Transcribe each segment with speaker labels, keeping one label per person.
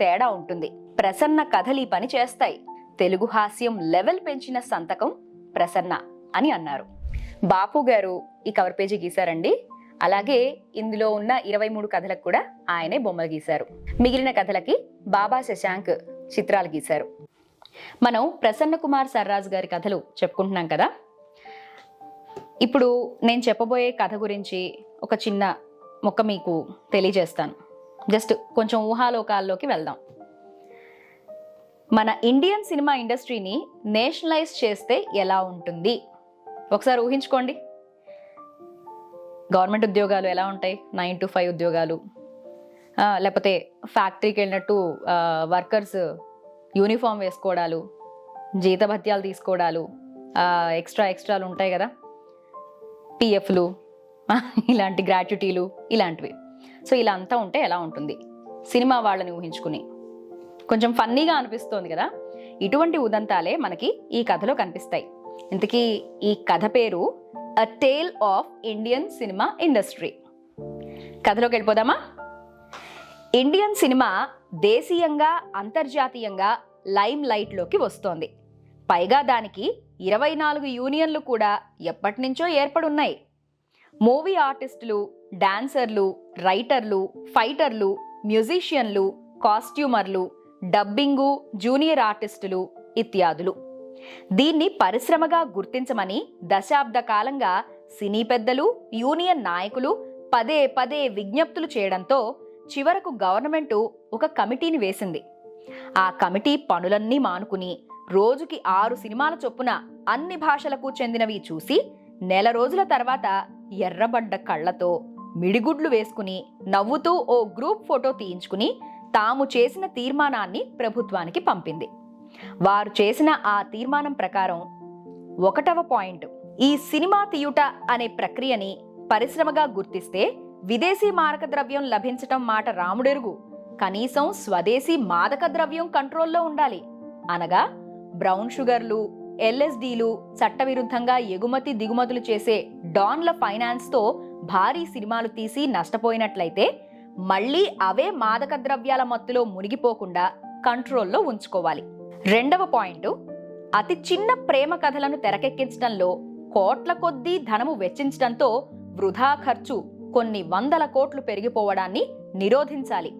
Speaker 1: తేడా ఉంటుంది. ప్రసన్న కథలు ఈ పని చేస్తాయి. తెలుగు హాస్యం లెవెల్ పెంచిన సంతకం ప్రసన్న అని అన్నారు. బాపు గారు ఈ కవర్ పేజీ గీశారండి. అలాగే ఇందులో ఉన్న ఇరవై మూడు కథలకు కూడా ఆయనే బొమ్మలు గీశారు. మిగిలిన కథలకి బాబా శశాంక్ చిత్రాలు గీశారు. మనం ప్రసన్న కుమార్ సర్రాజ్ గారి కథలు చెప్పుకుంటున్నాం కదా? ఇప్పుడు నేను చెప్పబోయే కథ గురించి ఒక చిన్న మొక్క మీకు తెలియజేస్తాను. జస్ట్ కొంచెం ఊహాలోకాల్లోకి వెళ్దాం. మన ఇండియన్ సినిమా ఇండస్ట్రీని నేషనలైజ్ చేస్తే ఎలా ఉంటుంది? ఒకసారి ఊహించుకోండి. గవర్నమెంట్ ఉద్యోగాలు ఎలా ఉంటాయి? నైన్ టు ఫైవ్ ఉద్యోగాలు. లేకపోతే ఫ్యాక్టరీకి వెళ్ళినట్టు వర్కర్స్ యూనిఫామ్ వేసుకోవడాలు జీతభత్యాలు తీసుకోవడాలు ఎక్స్ట్రా ఎక్స్ట్రాలు ఉంటాయి కదా? పిఎఫ్లు ఇలాంటి గ్రాట్యుటీలు ఇలాంటివి. సో ఇలా అంతా ఉంటే ఎలా ఉంటుంది? సినిమా వాళ్ళని ఊహించుకుని. కొంచెం ఫన్నీగా అనిపిస్తోంది కదా? ఇటువంటి ఉదంతాలే మనకి ఈ కథలో కనిపిస్తాయి. ఇంతకీ ఈ కథ పేరు a tale of Indian cinema industry కథలోకి వెళ్ళిపోదామా? ఇండియన్ సినిమా దేశీయంగా అంతర్జాతీయంగా లైమ్ లైట్లోకి వస్తోంది. పైగా దానికి ఇరవై నాలుగు యూనియన్లు కూడా ఎప్పటి నుంచో ఏర్పడున్నాయి. మూవీ ఆర్టిస్టులు డాన్సర్లు రైటర్లు ఫైటర్లు మ్యూజిషియన్లు కాస్ట్యూమర్లు డబ్బింగు జూనియర్ ఆర్టిస్టులు ఇత్యాదులు. దీన్ని పరిశ్రమగా గుర్తించమని దశాబ్ద కాలంగా సినీ పెద్దలు యూనియన్ నాయకులు పదే పదే విజ్ఞప్తులు చేయడంతో చివరకు గవర్నమెంటు ఒక కమిటీని వేసింది. ఆ కమిటీ పనులన్నీ మానుకుని రోజుకి ఆరు సినిమాల చొప్పున అన్ని భాషలకు చెందినవి చూసి నెల రోజుల తర్వాత ఎర్రబడ్డ కళ్ళతో మిడిగుడ్లు వేసుకుని నవ్వుతూ ఓ గ్రూప్ ఫోటో తీయించుకుని తాము చేసిన తీర్మానాన్ని ప్రభుత్వానికి పంపింది. వారు చేసిన ఆ తీర్మానం ప్రకారం ఒకటవ పాయింట్ ఈ సినిమా తీయుట అనే ప్రక్రియని పరిశ్రమగా గుర్తిస్తే విదేశీ మారక ద్రవ్యం లభించటం మాట రాముడెరుగు. కనీసం స్వదేశీ మాదక ద్రవ్యం కంట్రోల్లో ఉండాలి. అనగా బ్రౌన్ షుగర్లు ఎల్ఎస్డీలు చట్టవిరుద్ధంగా ఎగుమతి దిగుమతులు చేసే డాన్ల ఫైనాన్స్తో భారీ సినిమాలు తీసి నష్టపోయినట్లయితే మళ్ళీ అవే మాదక ద్రవ్యాల మత్తులో మునిగిపోకుండా కంట్రోల్లో ఉంచుకోవాలి. రెండవ పాయింట్ అతి చిన్న ప్రేమ కథలను తెరకెక్కించడంలో కోట్ల కొద్దీ ధనము వెచ్చించడంతో వృధా ఖర్చు కొన్ని వందల కోట్లు పెరిగిపోవడాన్ని నిరోధించాలి.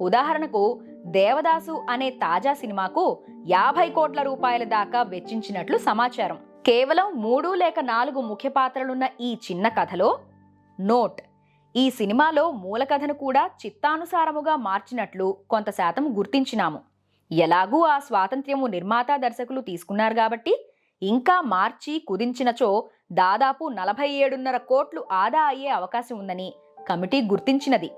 Speaker 1: ఉదాహరణకు దేవదాసు అనే తాజా సినిమాకు యాభై కోట్ల రూపాయల దాకా వెచ్చించినట్లు సమాచారం. కేవలం మూడు లేక నాలుగు ముఖ్య పాత్రలున్న ఈ చిన్న కథలో నోట్. ఈ సినిమాలో మూల కథను కూడా చిత్తానుసారముగా మార్చినట్లు కొంత శాతం గుర్తించినాము. ఎలాగూ ఆ స్వాతంత్ర్యము నిర్మాత దర్శకులు తీసుకున్నారు కాబట్టి ఇంకా మార్చి కుదించినచో దాదాపు నలభై ఏడున్నర కోట్లు ఆదా అయ్యే అవకాశం ఉందని కమిటీ గుర్తించినది.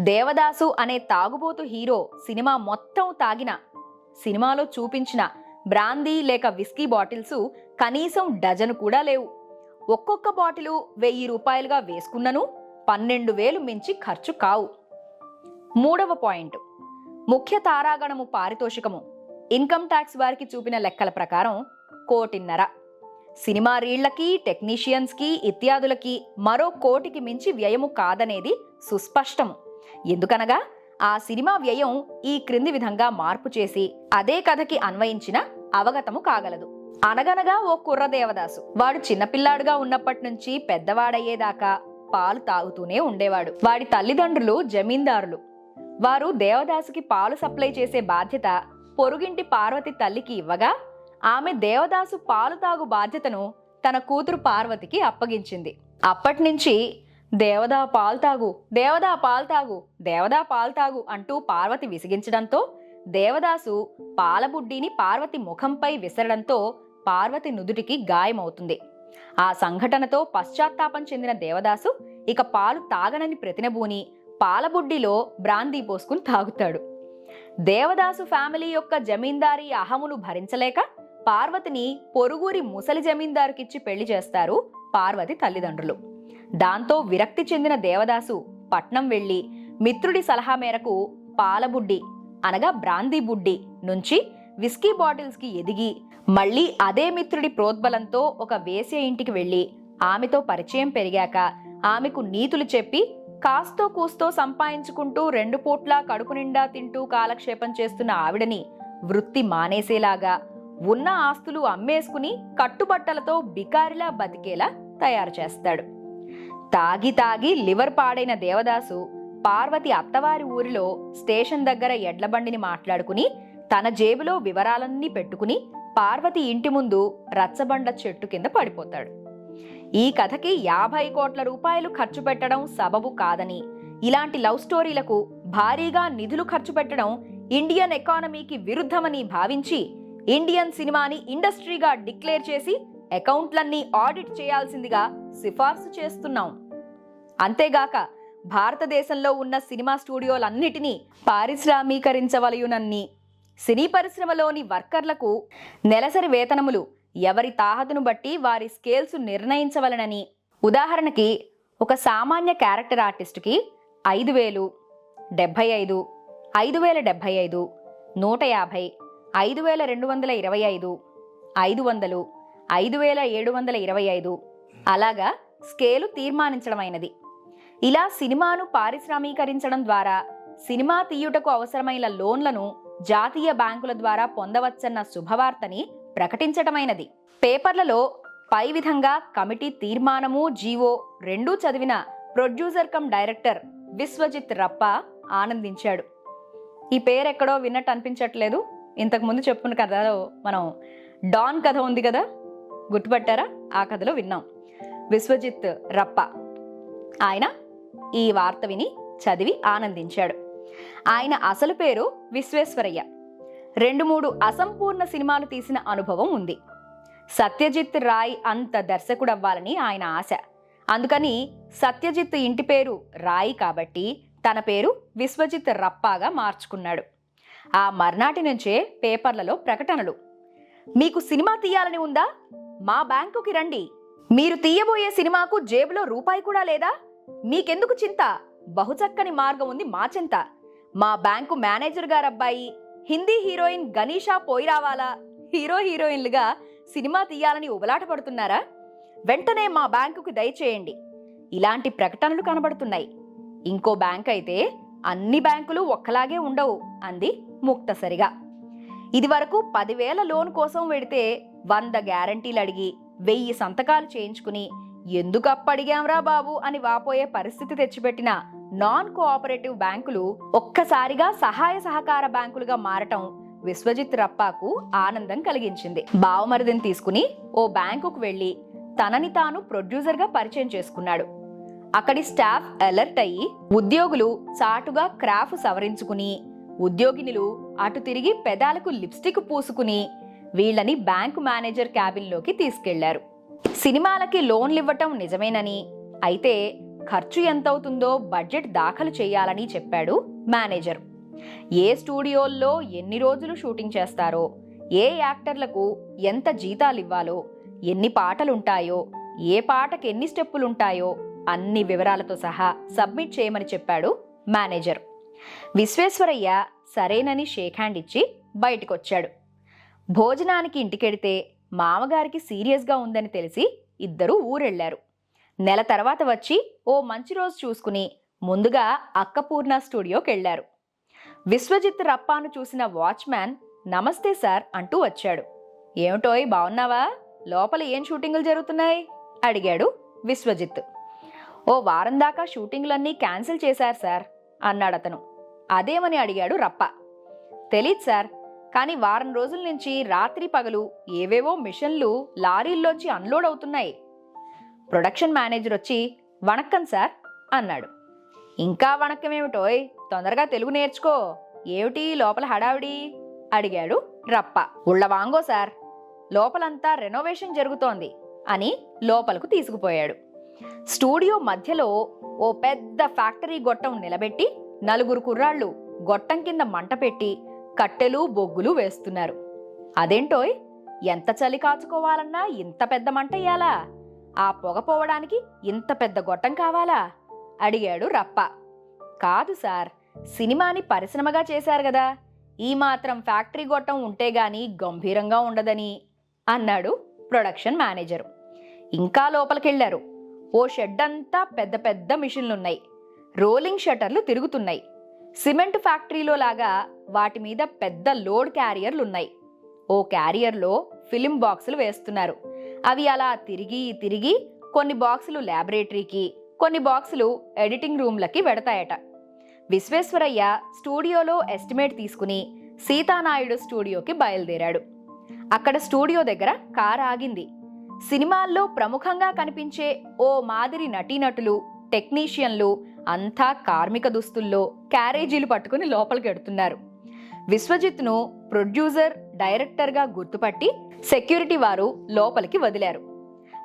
Speaker 1: దేవదాసు అనే తాగుబోతు హీరో సినిమా మొత్తం తాగిన సినిమాలో చూపించిన బ్రాందీ లేక విస్కీ బాటిల్స్ కనీసం డజను కూడా లేవు. ఒక్కొక్క బాటిలు వెయ్యి రూపాయలుగా వేసుకున్నను పన్నెండు వేలు మించి ఖర్చు కావు. మూడవ పాయింట్. ముఖ్య తారాగణము పారితోషికము. ఇన్కమ్ ట్యాక్స్ వారికి చూపిన లెక్కల ప్రకారం కోటిన్నర. సినిమా రీళ్ళకి టెక్నీషియన్స్కి ఇత్యాదులకి మరో కోటికి మించి వ్యయము కాదనేది సుస్పష్టము. ఎందుకనగా ఆ సినిమా వ్యయం ఈ క్రింది విధంగా మార్పు చేసి అదే కథకి అన్వయించిన అవగతము కాగలదు. అనగనగా ఓ కుర్ర దేవదాసు. వాడు చిన్నపిల్లాడుగా ఉన్నప్పటి నుంచి పెద్దవాడయ్యేదాకా పాలు తాగుతూనే ఉండేవాడు. వాడి తల్లిదండ్రులు జమీందారులు. వారు దేవదాసుకి పాలు సప్లై చేసే బాధ్యత పొరుగింటి పార్వతి తల్లికి ఇవ్వగా ఆమె దేవదాసు పాలు తాగు బాధ్యతను తన కూతురు పార్వతికి అప్పగించింది. అప్పటి నుంచి దేవదా పాలు తాగు దేవదా పాలు తాగు దేవదా పాలు తాగు అంటూ పార్వతి విసిగించడంతో దేవదాసు పాలబుడ్డిని పార్వతి ముఖంపై విసరడంతో పార్వతి నుదుటికి గాయమవుతుంది. ఆ సంఘటనతో పశ్చాత్తాపం చెందిన దేవదాసు ఇక పాలు తాగనని ప్రతినబూని పాలబుడ్డిలో బ్రాందీ పోసుకుని తాగుతాడు. దేవదాసు ఫ్యామిలీ యొక్క జమీందారీ అహమును భరించలేక పార్వతిని పొరుగురి ముసలి జమీందారుకిచ్చి పెళ్ళి చేస్తారు పార్వతి తల్లిదండ్రులు. దాంతో విరక్తి చెందిన దేవదాసు పట్నం వెళ్ళి మిత్రుడి సలహా మేరకు పాలబుడ్డి అనగా బ్రాందీ బుడ్డి నుంచి విస్కీ బాటిల్స్కి ఎదిగి మళ్ళీ అదే మిత్రుడి ప్రోద్బలంతో ఒక వేశ్య ఇంటికి వెళ్ళి ఆమెతో పరిచయం పెరిగాక ఆమెకు నీతులు చెప్పి కాస్తో కూస్తో సంపాదించుకుంటూ రెండు పూట్ల కడుపు నిండా తింటూ కాలక్షేపం చేస్తున్న ఆవిడని వృత్తి మానేసేలాగా ఉన్న ఆస్తులు అమ్మేసుకుని కట్టుబట్టలతో బికారిలా బతికేలా తయారు చేస్తాడు. తాగి తాగి లివర్ పాడైన దేవదాసు పార్వతి అత్తవారి ఊరిలో స్టేషన్ దగ్గర ఎడ్లబండిని మాట్లాడుకుని తన జేబులో వివరాలన్నీ పెట్టుకుని పార్వతి ఇంటి ముందు రచ్చబండ చెట్టు కింద పడిపోతాడు. ఈ కథకి యాభై కోట్ల రూపాయలు ఖర్చు పెట్టడం సబబు కాదని ఇలాంటి లవ్ స్టోరీలకు భారీగా నిధులు ఖర్చు పెట్టడం ఇండియన్ ఎకానమీకి విరుద్ధమని భావించి ఇండియన్ సినిమాని ఇండస్ట్రీగా డిక్లేర్ చేసి అకౌంట్లన్నీ ఆడిట్ చేయాల్సిందిగా సిఫార్సు చేస్తున్నాం. అంతేగాక భారతదేశంలో ఉన్న సినిమా స్టూడియోలన్నిటినీ పారిశ్రామీకరించవలయునన్ని సినీ పరిశ్రమలోని వర్కర్లకు నెలసరి వేతనములు. ఎవరి తాహతును బట్టి వారి స్కేల్స్ నిర్ణయించవలనని. ఉదాహరణకి ఒక సామాన్య క్యారెక్టర్ ఆర్టిస్టుకి ఐదు వేలు డెబ్భై ఐదు ఐదు వేల డెబ్భై ఐదు నూట యాభై ఐదు వేల రెండు వందల ఇరవై ఐదు ఐదు వందలు ఐదు వేల ఏడు వందల ఇరవై ఐదు. అలాగా స్కేలు తీర్మానించడమైనది. ఇలా సినిమాను పారిశ్రామీకరించడం ద్వారా సినిమా తీయుటకు అవసరమైన లోన్లను జాతీయ బ్యాంకుల ద్వారా పొందవచ్చన్న శుభవార్తని ప్రకటించటమైనది. పేపర్లలో పై విధంగా కమిటీ తీర్మానము జీవో రెండూ చదివిన ప్రొడ్యూసర్ కమ్ డైరెక్టర్ విశ్వజిత్ రప్ప ఆనందించాడు. ఈ పేరెక్కడో విన్నట్టు అనిపించట్లేదు. ఇంతకుముందు చెప్పుకున్న కథలో మనం డాన్ కథ ఉంది కదా? గుర్తుపట్టారా? ఆ కథలో విన్నాం. విశ్వజిత్ రప్ప. ఆయన ఈ వార్త విని చదివి ఆనందించాడు. ఆయన అసలు పేరు విశ్వేశ్వరయ్య. రెండు మూడు అసంపూర్ణ సినిమాలు తీసిన అనుభవం ఉంది. సత్యజిత్ రాయ్ అంత దర్శకుడవ్వాలని ఆయన ఆశ. అందుకని సత్యజిత్ ఇంటి పేరు రాయ్ కాబట్టి తన పేరు విశ్వజిత్ రప్పాగా మార్చుకున్నాడు. ఆ మర్నాటి నుంచే పేపర్లలో ప్రకటనలు. మీకు సినిమా తీయాలని ఉందా? మా బ్యాంకుకి రండి. మీరు తీయబోయే సినిమాకు జేబులో రూపాయి కూడా లేదా? మీకెందుకు చింత? బహుచక్కని మార్గం ఉంది మా చింత. మా బ్యాంకు మేనేజర్ గారు అబ్బాయి హిందీ హీరోయిన్ గణీషా పోయి రావాలా హీరో హీరోయిన్లుగా సినిమా తీయాలని ఉబలాట పడుతున్నారా వెంటనే మా బ్యాంకుకు దయచేయండి. ఇలాంటి ప్రకటనలు కనబడుతున్నాయి. ఇంకో బ్యాంక్ అయితే అన్ని బ్యాంకులు ఒక్కలాగే ఉండవు అంది ముక్తసరిగా. ఇదివరకు పదివేల లోన్ కోసం వెడితే వంద గ్యారంటీలు అడిగి వెయ్యి సంతకాలు చేయించుకుని ఎందుకు అప్పడిగాంరా బాబు అని వాపోయే పరిస్థితి తెచ్చిపెట్టిన నాన్ కోఆపరేటివ్ బ్యాంకులు ఒక్కసారిగా సహాయ సహకార బ్యాంకులుగా మారటం విశ్వజిత్ రప్పాకు ఆనందం కలిగించింది. బావమరిదిని తీసుకుని ఓ బ్యాంకుకు వెళ్ళి తనని తాను ప్రొడ్యూసర్గా పరిచయం చేసుకున్నాడు. అక్కడి స్టాఫ్ అలర్ట్ అయ్యి ఉద్యోగులు చాటుగా క్రాఫ్ సవరించుకుని ఉద్యోగినులు అటు తిరిగి పెదాలకు లిప్స్టిక్ పూసుకుని వీళ్ళని బ్యాంకు మేనేజర్ క్యాబిన్లోకి తీసుకెళ్ళారు. సినిమాలకి లోన్లివ్వటం నిజమేనని అయితే ఖర్చు ఎంతవుతుందో బడ్జెట్ దాఖలు చేయాలని చెప్పాడు మేనేజర్. ఏ స్టూడియోల్లో ఎన్ని రోజులు షూటింగ్ చేస్తారో ఏ యాక్టర్లకు ఎంత జీతాలు ఇవ్వాలో ఎన్ని పాటలుంటాయో ఏ పాటకి ఎన్ని స్టెప్పులుంటాయో అన్ని వివరాలతో సహా సబ్మిట్ చేయమని చెప్పాడు మేనేజర్. విశ్వేశ్వరయ్య సరేనని షేక్ హ్యాండ్ ఇచ్చి బయటికొచ్చాడు. భోజనానికి ఇంటికెడితే మామగారికి సీరియస్గా ఉందని తెలిసి ఇద్దరూ ఊరెళ్ళారు నెల తర్వాత వచ్చి ఓ మంచి రోజు చూసుకుని ముందుగా అక్కపూర్ణ స్టూడియోకి వెళ్ళారు విశ్వజిత్ రప్పాను చూసిన వాచ్మ్యాన్ నమస్తే సార్ అంటూ వచ్చాడు. ఏమిటోయ్ బాగున్నావా లోపల ఏం షూటింగులు జరుగుతున్నాయి? అడిగాడు విశ్వజిత్. ఓ వారం దాకా షూటింగ్లన్నీ క్యాన్సిల్ చేశారు సార్ అన్నాడతను అదేమని అడిగాడు రప్ప. తెలీదు సార్ కానీ వారం రోజుల నుంచి రాత్రి పగలు ఏవేవో మిషన్లు లారీల్లోంచి అన్లోడ్ అవుతున్నాయి. ప్రొడక్షన్ మేనేజర్ వచ్చి వణక్కం సార్ అన్నాడు. ఇంకా వణక్కమేమిటోయ్ తొందరగా తెలుగు నేర్చుకో. ఏమిటి లోపల హడావిడి? అడిగాడు రప్ప. ఉళ్ళవాంగో సార్. లోపలంతా రెనోవేషన్ జరుగుతోంది అని లోపలకు తీసుకుపోయాడు. స్టూడియో మధ్యలో ఓ పెద్ద ఫ్యాక్టరీ గొట్టం నిలబెట్టి నలుగురు కుర్రాళ్ళు గొట్టం కింద మంట పెట్టి కట్టెలు బొగ్గులు వేస్తున్నారు. అదేంటోయ్? ఎంత చలి కాచుకోవాలన్నా ఇంత పెద్ద మంట ఇయ్యాలా? ఆ పొగ పోవడానికి ఇంత పెద్ద గొట్టం కావాలా? అడిగాడు రప్ప. కాదు సార్ సినిమాని పరిశ్రమగా చేశారు కదా. ఈ మాత్రం ఫ్యాక్టరీ గొట్టం ఉంటే గాని గంభీరంగా ఉండదని అన్నాడు ప్రొడక్షన్ మేనేజరు. ఇంకా లోపలికెళ్ళారు ఓ షెడ్ అంతా పెద్ద పెద్ద మిషన్లున్నాయి. రోలింగ్ షటర్లు తిరుగుతున్నాయి. సిమెంట్ ఫ్యాక్టరీలో లాగా వాటి మీద పెద్ద లోడ్ క్యారియర్లున్నాయి. ఓ క్యారియర్లో ఫిలిం బాక్సులు వేస్తున్నారు. అవి అలా తిరిగి తిరిగి కొన్ని బాక్సులు ల్యాబొరేటరీకి కొన్ని బాక్సులు ఎడిటింగ్ రూమ్లకి వెడతాయట. విశ్వేశ్వరయ్య స్టూడియోలో ఎస్టిమేట్ తీసుకుని సీతానాయుడు స్టూడియోకి బయలుదేరాడు. అక్కడ స్టూడియో దగ్గర కార్ ఆగింది. సినిమాల్లో ప్రముఖంగా కనిపించే ఓ మాదిరి నటీనటులు టెక్నీషియన్లు అంతా కార్మిక దుస్తుల్లో క్యారేజీలు పట్టుకుని లోపలికి ఎడుతున్నారు విశ్వజిత్ను ప్రొడ్యూసర్ డైరెక్టర్గా గుర్తుపట్టి సెక్యూరిటీ వారు లోపలికి వదిలారు.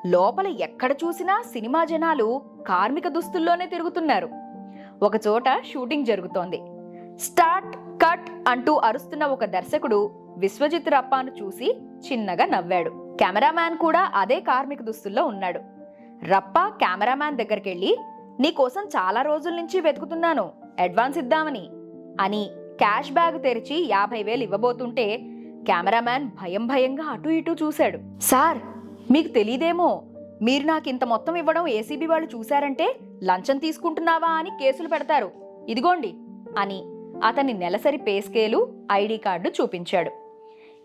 Speaker 1: లోపల ఎక్కడ చూసినా సినిమా జనాలు కార్మిక దుస్తుల్లోనే తిరుగుతున్నారు. ఒకచోట షూటింగ్ జరుగుతోంది. స్టార్ట్ కట్ అంటూ అరుస్తున్న ఒక దర్శకుడు విశ్వజిత్ రప్పాను చూసి చిన్నగా నవ్వాడు. కెమెరామ్యాన్ కూడా అదే కార్మిక దుస్తుల్లో ఉన్నాడు. రప్ప కెమెరామ్యాన్ దగ్గరికెళ్ళి నీకోసం చాలా రోజుల నుంచి వెతుకుతున్నాను అడ్వాన్స్ ఇద్దామని అని క్యాష్ బ్యాగ్ తెరిచి యాభై వేలు ఇవ్వబోతుంటే కెమెరామ్యాన్ భయం భయంగా అటు ఇటు చూశాడు. సార్ మీకు తెలీదేమో మీరు నాకు ఇంత మొత్తం ఇవ్వడం ఏసీబీ వాళ్ళు చూశారంటే లంచం తీసుకుంటున్నావా అని కేసులు పెడతారు. ఇదిగోండి అని అతని నెలసరి పే స్కేలు ఐడి కార్డు చూపించాడు.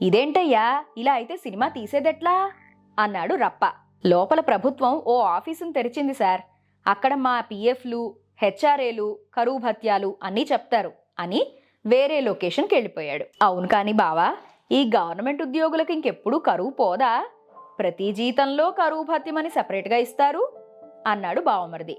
Speaker 1: ఇదేంటయ్యా ఇలా అయితే సినిమా తీసేదెట్లా? అన్నాడు రప్ప. లోపల ప్రభుత్వం ఓ ఆఫీసును తెరిచింది సార్. అక్కడ మా పిఎఫ్లు హెచ్ఆర్ఏలు కరువు భత్యాలు అన్నీ చెప్తారు అని వేరే లొకేషన్కి వెళ్ళిపోయాడు. అవును కానీ బావా ఈ గవర్నమెంట్ ఉద్యోగులకు ఇంకెప్పుడు కరువు పోదా? ప్రతి జీతంలో కరువు భత్యమని సపరేట్గా ఇస్తారు? అన్నాడు బావమరిది.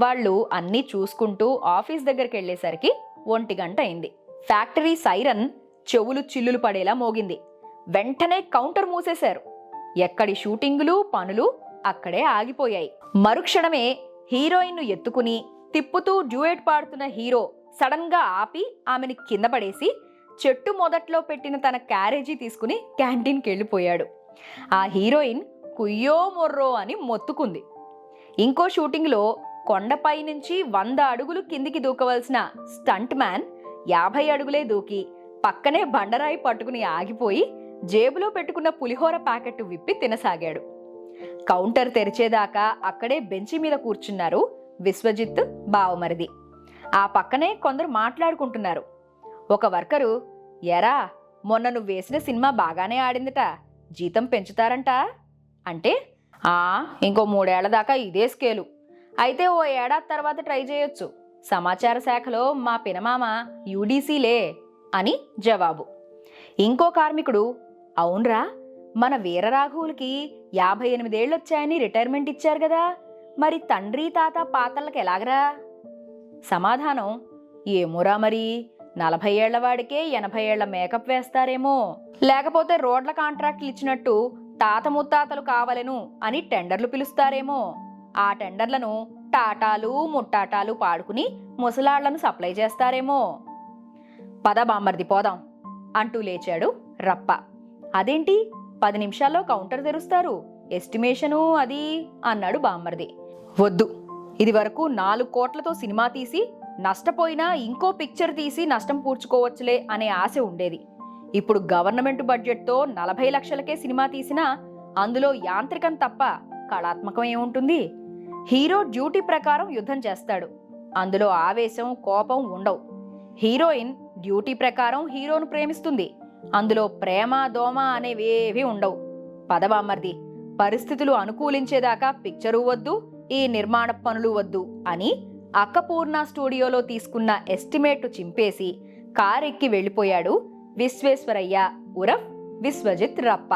Speaker 1: వాళ్ళు అన్నీ చూసుకుంటూ ఆఫీస్ దగ్గరికి వెళ్ళేసరికి ఒంటి గంట అయింది. ఫ్యాక్టరీ సైరన్ చెవులు చిల్లులు పడేలా మోగింది. వెంటనే కౌంటర్ మూసేశారు. ఎక్కడి షూటింగులు పనులు అక్కడే ఆగిపోయాయి. మరుక్షణమే హీరోయిన్ను ఎత్తుకుని తిప్పుతూ డ్యూయెట్ పాడుతున్న హీరో సడన్గా ఆపి ఆమెని కింద పడేసి చెట్టు మొదట్లో పెట్టిన తన క్యారేజీ తీసుకుని క్యాంటీన్కి వెళ్ళిపోయాడు ఆ హీరోయిన్ కుయ్యో మొర్రో అని మొత్తుకుంది. ఇంకో షూటింగ్లో కొండపై నుంచి వంద అడుగులు కిందికి దూకవలసిన స్టంట్ మ్యాన్ యాభై అడుగులే దూకి పక్కనే బండరాయి పట్టుకుని ఆగిపోయి జేబులో పెట్టుకున్న పులిహోర ప్యాకెట్ విప్పి తినసాగాడు. కౌంటర్ తెరిచేదాకా అక్కడే బెంచి మీద కూర్చున్నారు విశ్వజిత్ బావమరిది. ఆ పక్కనే కొందరు మాట్లాడుకుంటున్నారు. ఒక వర్కరు ఎరా మొన్న నువ్వు వేసిన సినిమా బాగానే ఆడిందిట జీతం పెంచుతారంట? అంటే ఆ ఇంకో మూడేళ్ళ దాకా ఇదే స్కేలు. అయితే ఓ ఏడాది తర్వాత ట్రై చేయొచ్చు. సమాచార శాఖలో మా పినమామ యూడీసీలే అని జవాబు. ఇంకో కార్మికుడు అవునరా మన వీరరాఘవులకి యాభై ఎనిమిదేళ్ళు వచ్చాయని రిటైర్మెంట్ ఇచ్చారు కదా మరి తండ్రి తాత పాతళ్ళకి ఎలాగరా? సమాధానం. ఏమోరా మరి? నలభై ఏళ్ళవాడికే ఎనభై ఏళ్ళ మేకప్ వేస్తారేమో. లేకపోతే రోడ్ల కాంట్రాక్ట్లు ఇచ్చినట్టు తాత ముత్తాతలు కావలెను అని టెండర్లు పిలుస్తారేమో. ఆ టెండర్లను టాటాలు ముట్టాటాలు పాడుకుని ముసలాళ్ళను సప్లై చేస్తారేమో. పద బామ్మర్ది పోదాం అంటూ లేచాడు రప్ప. అదేంటి? పది నిమిషాల్లో కౌంటర్ తెరుస్తారు. ఎస్టిమేషను అది అన్నాడు బామ్మర్ది. వద్దు. ఇది వరకు నాలుగు కోట్లతో సినిమా తీసి నష్టపోయినా ఇంకో పిక్చర్ తీసి నష్టం పూడ్చుకోవచ్చులే అనే ఆశ ఉండేది. ఇప్పుడు గవర్నమెంట్ బడ్జెట్తో నలభై లక్షలకే సినిమా తీసినా అందులో యాంత్రికం తప్ప కళాత్మకం ఏముంటుంది? హీరో డ్యూటీ ప్రకారం యుద్ధం చేస్తాడు. అందులో ఆవేశం కోపం ఉండవు. హీరోయిన్ డ్యూటీ ప్రకారం హీరోను ప్రేమిస్తుంది. అందులో ప్రేమ దోమ అనేవేవి ఉండవు. పదవామర్ది పరిస్థితులు అనుకూలించేదాకా పిక్చరు వద్దు ఈ నిర్మాణ పనులు వద్దు అని అక్కపూర్ణ స్టూడియోలో తీసుకున్న ఎస్టిమేట్ చింపేసి కారెక్కి వెళ్ళిపోయాడు విశ్వేశ్వరయ్య ఉరఫ్ విశ్వజిత్ రప్ప.